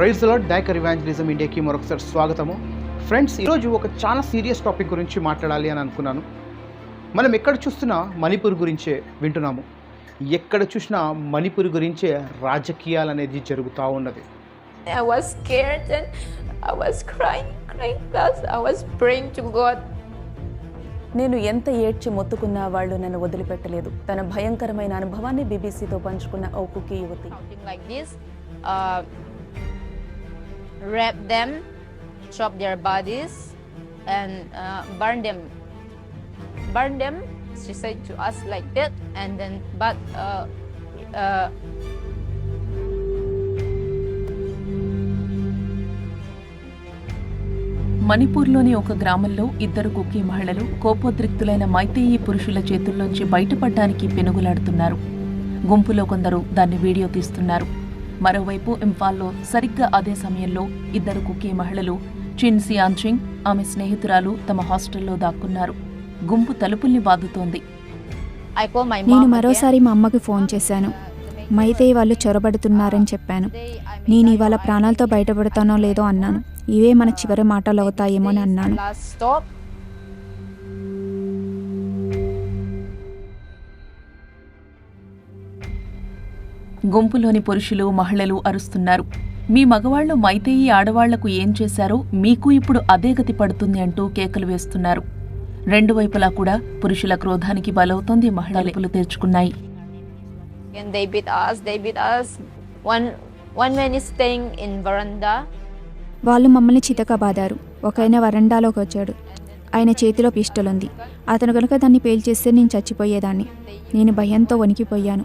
Praise lord డైకర్ evangelism ఇండియాకి మరొకసారి స్వాగతము. Friends ఈరోజు ఒక చాలా సీరియస్ టాపిక్ గురించి మాట్లాడాలి అని అనుకున్నాను. మనం ఎక్కడ చూస్తున్నా మణిపూర్ గురించే వింటున్నాము. ఎక్కడ చూసినా మణిపూర్ గురించే రాజకీయాలు అనేది జరుగుతూ ఉన్నది. I was scared and I was crying, crying. Plus, I was praying to God. నేను ఎంత ఏడ్చి మొత్తుకున్నా వాళ్ళు నన్ను వదిలిపెట్టలేదు. తన భయంకరమైన అనుభవాన్ని బీబీసీతో పంచుకున్న ఓ కుకీ యువతి. rape them, chop their bodies, and uh, burn them. Burn them, she said to us like that, and then, but. Uh, uh, మణిపూర్లోని ఒక గ్రామంలో ఇద్దరు కుక్కీ మహిళలు కోపోద్రిక్తులైన మైతేయి పురుషుల చేతుల్లోంచి బయటపడటానికి పెనుగులాడుతున్నారు గుంపులో కొందరు దాన్ని వీడియో తీస్తున్నారు మరోవైపు ఇంఫాల్లో సరిగ్గా అదే సమయంలో ఇద్దరు కుకీ మహిళలు చిన్ సియాన్చింగ్ ఆమె స్నేహితురాలు తమ హాస్టల్లో దాక్కున్నారు. గుంపు తలుపుల్ని బాదుతోంది నేను మరోసారి మా అమ్మకి ఫోన్ చేశాను. మైతే వాళ్ళు చొరబడుతున్నారని చెప్పాను. నేను ఇవాళ ప్రాణాలతో బయటపడతానో లేదో అన్నాను. ఇవే మన చివరి మాటలు అవుతాయేమో అని అన్నాను. గుంపులోని పురుషులు మహిళలు అరుస్తున్నారు. మీ మగవాళ్ళు మైతేయి ఆడవాళ్ళకు ఏం చేశారో మీకు ఇప్పుడు అదే గతి పడుతుంది అంటూ కేకలు వేస్తున్నారు. రెండు వైపులా కూడా పురుషుల క్రోధానికి బలవుతోంది మహిళలు తెరుచుకున్నాయి. Veranda. వాళ్ళు మమ్మల్ని చితకబాదారు ఒక ఆయన వరండాలోకి వచ్చాడు. ఆయన చేతిలో పిస్టల్ ఉంది. అతను కనుక దాన్ని పేల్చేస్తే నేను చచ్చిపోయేదాన్ని. నేను భయంతో వణికిపోయాను.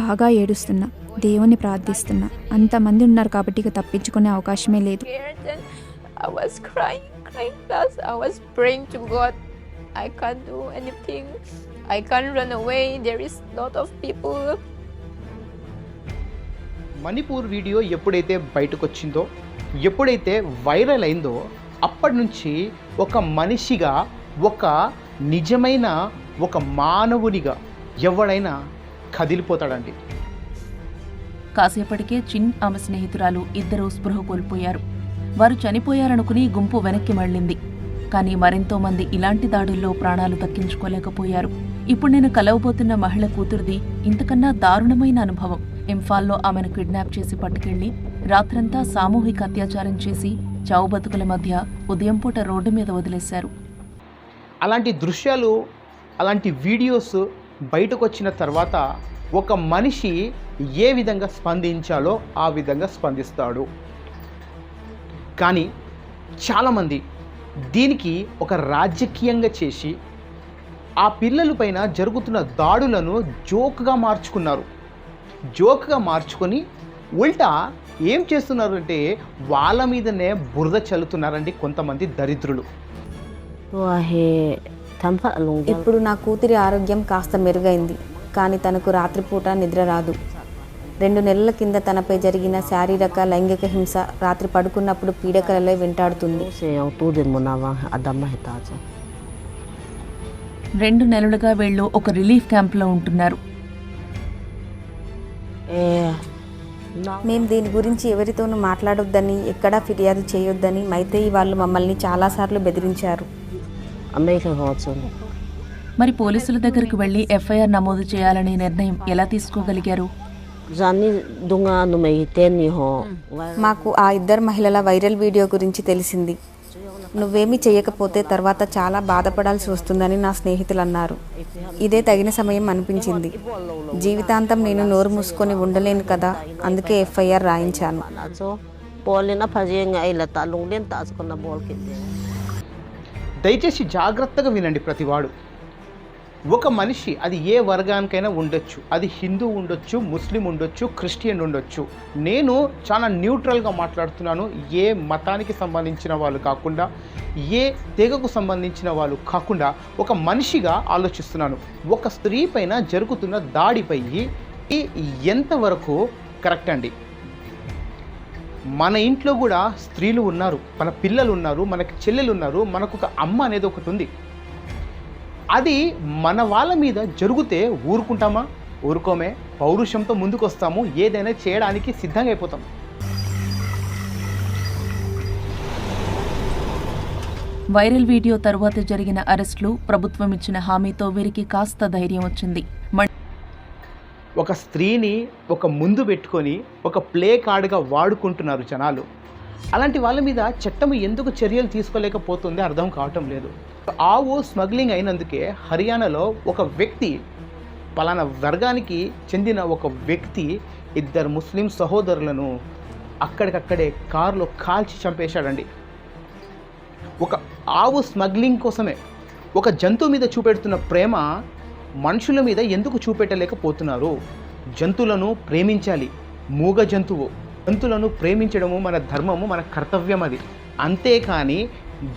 బాగా ఏడుస్తున్నా దేవుణ్ణి ప్రార్థిస్తున్నా అంతమంది ఉన్నారు కాబట్టి ఇక తప్పించుకునే అవకాశమే లేదు scared and I was crying, crying. Plus, I was praying to God. I can't do anything. I can't run away. There is lot of people. Manipur video ఎప్పుడైతే బయటకు వచ్చిందో ఎప్పుడైతే వైరల్ అయిందో అప్పటి నుంచి ఒక మనిషిగా ఒక నిజమైన ఒక మానవునిగా ఎవడైనా కదిలిపోతాడండి. కాసేపటికే చిన్ ఆమె స్నేహితురాలు ఇద్దరూ స్పృహ కోల్పోయారు. వారు చనిపోయారనుకుని గుంపు వెనక్కి మళ్ళింది. కానీ మరెంతో మంది ఇలాంటి దాడుల్లో ప్రాణాలు దక్కించుకోలేకపోయారు. ఇప్పుడు నేను కలవబోతున్న మహిళ కూతురిది ఇంతకన్నా దారుణమైన అనుభవం. ఇంఫాల్లో ఆమెను కిడ్నాప్ చేసి పట్టుకెళ్ళి రాత్రంతా సామూహిక అత్యాచారం చేసి చావు బతుకుల మధ్య ఉదయం పూట రోడ్డు మీద వదిలేశారు. అలాంటి దృశ్యాలు అలాంటి వీడియోస్ బయటకు వచ్చిన తర్వాత ఒక మనిషి ఏ విధంగా స్పందించాలో ఆ విధంగా స్పందిస్తాడు. కానీ చాలామంది దీనికి ఒక రాజకీయంగా చేసి ఆ పిల్లల పైన జరుగుతున్న దాడులను జోక్గా మార్చుకున్నారు. జోక్గా మార్చుకొని ఉల్టా ఏం చేస్తున్నారంటే వాళ్ళ మీదనే బురద చల్లుతున్నారండి కొంతమంది దరిద్రులు. ఇప్పుడు నా కూతురి ఆరోగ్యం కాస్త మెరుగైంది కానీ తనకు రాత్రిపూట నిద్ర రాదు. రెండు నెలల కింద తనపై జరిగిన శారీరక లైంగిక హింస రాత్రి పడుకున్నప్పుడు పీడకలలో వెంటాడుతుంది. రెండు నెలలుగా వీళ్ళు ఒక రిలీఫ్ క్యాంప్లో ఉంటున్నారు. మేము దీని గురించి ఎవరితోనూ మాట్లాడొద్దని ఎక్కడా ఫిర్యాదు చేయొద్దని మైతేయి వాళ్ళు మమ్మల్ని చాలాసార్లు బెదిరించారు. మరి పోలీసుల దగ్గరికి వెళ్ళి ఎఫ్ఐఆర్ నమోదు చేయాలనే నిర్ణయం ఎలా తీసుకోగలిగారు? మాకు ఆ ఇద్దరు మహిళల వైరల్ వీడియో గురించి తెలిసింది. నువ్వేమీ చేయకపోతే తర్వాత చాలా బాధపడాల్సి వస్తుందని నా స్నేహితులు అన్నారు. ఇదే తగిన సమయం అనిపించింది. జీవితాంతం నేను నోరు మూసుకొని ఉండలేను కదా అందుకే ఎఫ్ఐఆర్ రాయించాను. దయచేసి జాగ్రత్తగా వినండి ప్రతివాడు. ఒక మనిషి అది ఏ వర్గానికైనా ఉండొచ్చు. అది హిందూ ఉండొచ్చు ముస్లిం ఉండొచ్చు క్రిస్టియన్ ఉండొచ్చు. నేను చాలా న్యూట్రల్గా మాట్లాడుతున్నాను. ఏ మతానికి సంబంధించిన వాళ్ళు కాకుండా ఏ తెగకు సంబంధించిన వాళ్ళు కాకుండా ఒక మనిషిగా ఆలోచిస్తున్నాను. ఒక స్త్రీ పైన జరుగుతున్న దాడిపై ఎంతవరకు కరెక్ట్ అండి? మన ఇంట్లో కూడా స్త్రీలు ఉన్నారు మన పిల్లలు ఉన్నారు మనకి చెల్లెలు ఉన్నారు మనకు ఒక అమ్మ అనేది ఒకటి ఉంది. అది మన వాళ్ళ మీద జరిగితే ఊరుకుంటామా? ఊరుకోమే. పౌరుషంతో ముందుకు వస్తాము ఏదైనా చేయడానికి సిద్ధంగా అయిపోతాం. వైరల్ వీడియో తరువాత జరిగిన అరెస్టులు ప్రభుత్వం ఇచ్చిన హామీతో వీరికి కాస్త ధైర్యం వచ్చింది. ఒక స్త్రీని ఒక ముందు పెట్టుకొని ఒక ప్లే కార్డుగా వాడుకుంటున్నారు జనాలు. అలాంటి వాళ్ళ మీద చట్టం ఎందుకు చర్యలు తీసుకోలేకపోతుంది అర్థం కావటం లేదు. ఆవు స్మగ్లింగ్ అయినందుకే హర్యానాలో ఒక వ్యక్తి పలానా వర్గానికి చెందిన ఒక వ్యక్తి ఇద్దరు ముస్లిం సహోదరులను అక్కడికక్కడే కారులో కాల్చి చంపేశాడండి. ఒక ఆవు స్మగ్లింగ్ కోసమే ఒక జంతువు మీద చూపెడుతున్న ప్రేమ మనుషుల మీద ఎందుకు చూపెట్టలేకపోతున్నారు? జంతువులను ప్రేమించాలి. మూగ జంతువు. జంతువులను ప్రేమించడము మన ధర్మము మన కర్తవ్యం అది. అంతేకాని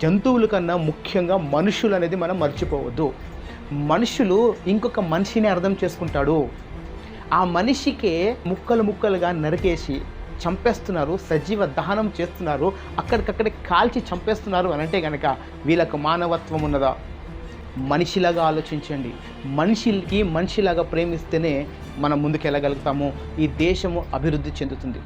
జంతువుల కన్నా ముఖ్యంగా మనుషులు అనేది మనం మర్చిపోవద్దు. మనుషులు ఇంకొక మనిషిని అర్థం చేసుకుంటాడు. ఆ మనిషికే ముక్కలు ముక్కలుగా నరికేసి చంపేస్తున్నారు సజీవ దహనం చేస్తున్నారు అక్కడికక్కడే కాల్చి చంపేస్తున్నారు అని అంటే కనుక వీళ్ళకు మానవత్వం ఉన్నదా? మనిషిలాగా ఆలోచించండి. మనిషికి మనిషిలాగా ప్రేమిస్తేనే మనం ముందుకెళ్ళగలుగుతాము. ఈ దేశము అభివృద్ధి చెందుతుంది.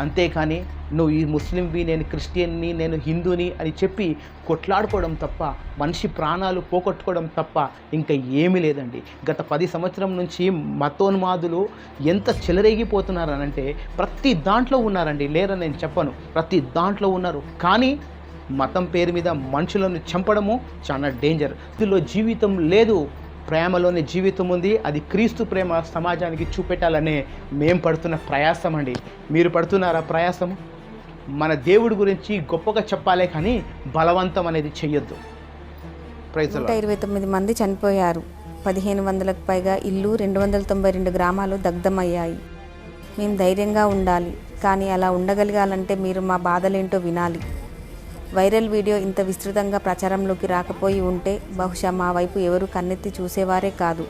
అంతేకాని నువ్వు ఈ ముస్లింవి నేను క్రిస్టియన్ని నేను హిందూని అని చెప్పి కొట్లాడుకోవడం తప్ప మనిషి ప్రాణాలు పోగొట్టుకోవడం తప్ప ఇంకా ఏమీ లేదండి. గత పది సంవత్సరం నుంచి మతోన్మాదులు ఎంత చెలరేగిపోతున్నారనంటే ప్రతి దాంట్లో ఉన్నారండి. లేరని నేను చెప్పను. ప్రతి దాంట్లో ఉన్నారు. కానీ మతం పేరు మీద మనుషులను చంపడము చాలా డేంజర్ ఇందులో జీవితం లేదు. ప్రేమలోనే జీవితం ఉంది. అది క్రీస్తు ప్రేమ సమాజానికి చూపెట్టాలనే మేం పడుతున్న ప్రయాసం అండి. మీరు పడుతున్నారా ప్రయాసం మన దేవుడి గురించి గొప్పగా చెప్పాలే కానీ బలవంతం అనేది చెయ్యొద్దు. ప్రైజ్ నూట ఇరవై తొమ్మిది మంది చనిపోయారు. పదిహేను వందలకు పైగా ఇల్లు రెండు వందల తొంభై రెండు గ్రామాలు దగ్ధమయ్యాయి. మేము ధైర్యంగా ఉండాలి. కానీ అలా ఉండగలగాలంటే మీరు మా బాధలేంటో వినాలి. వైరల్ వీడియో ఇంత విస్తృతంగా ప్రచారంలోకి రాకపోయి ఉంటే బహుశా మా వైపు ఎవరు కన్నెత్తి చూసేవారే కాదు.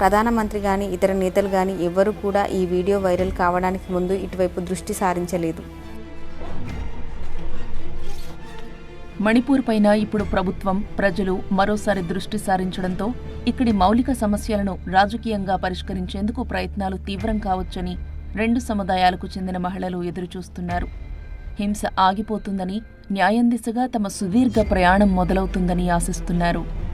ప్రధానమంత్రి కానీ ఇతర నేతలు కానీ ఎవ్వరూ కూడా ఈ వీడియో వైరల్ కావడానికి ముందు ఇటువైపు దృష్టి సారించలేదు. మణిపూర్ పైన ఇప్పుడు ప్రభుత్వం ప్రజలు మరోసారి దృష్టి సారించడంతో ఇక్కడి మౌలిక సమస్యలను రాజకీయంగా పరిష్కరించేందుకు ప్రయత్నాలు తీవ్రం కావచ్చని రెండు సముదాయాలకు చెందిన మహిళలు ఎదురుచూస్తున్నారు. హింస ఆగిపోతుందని న్యాయం దిశగా తమ సుదీర్ఘ ప్రయాణం మొదలవుతుందని ఆశిస్తున్నారు.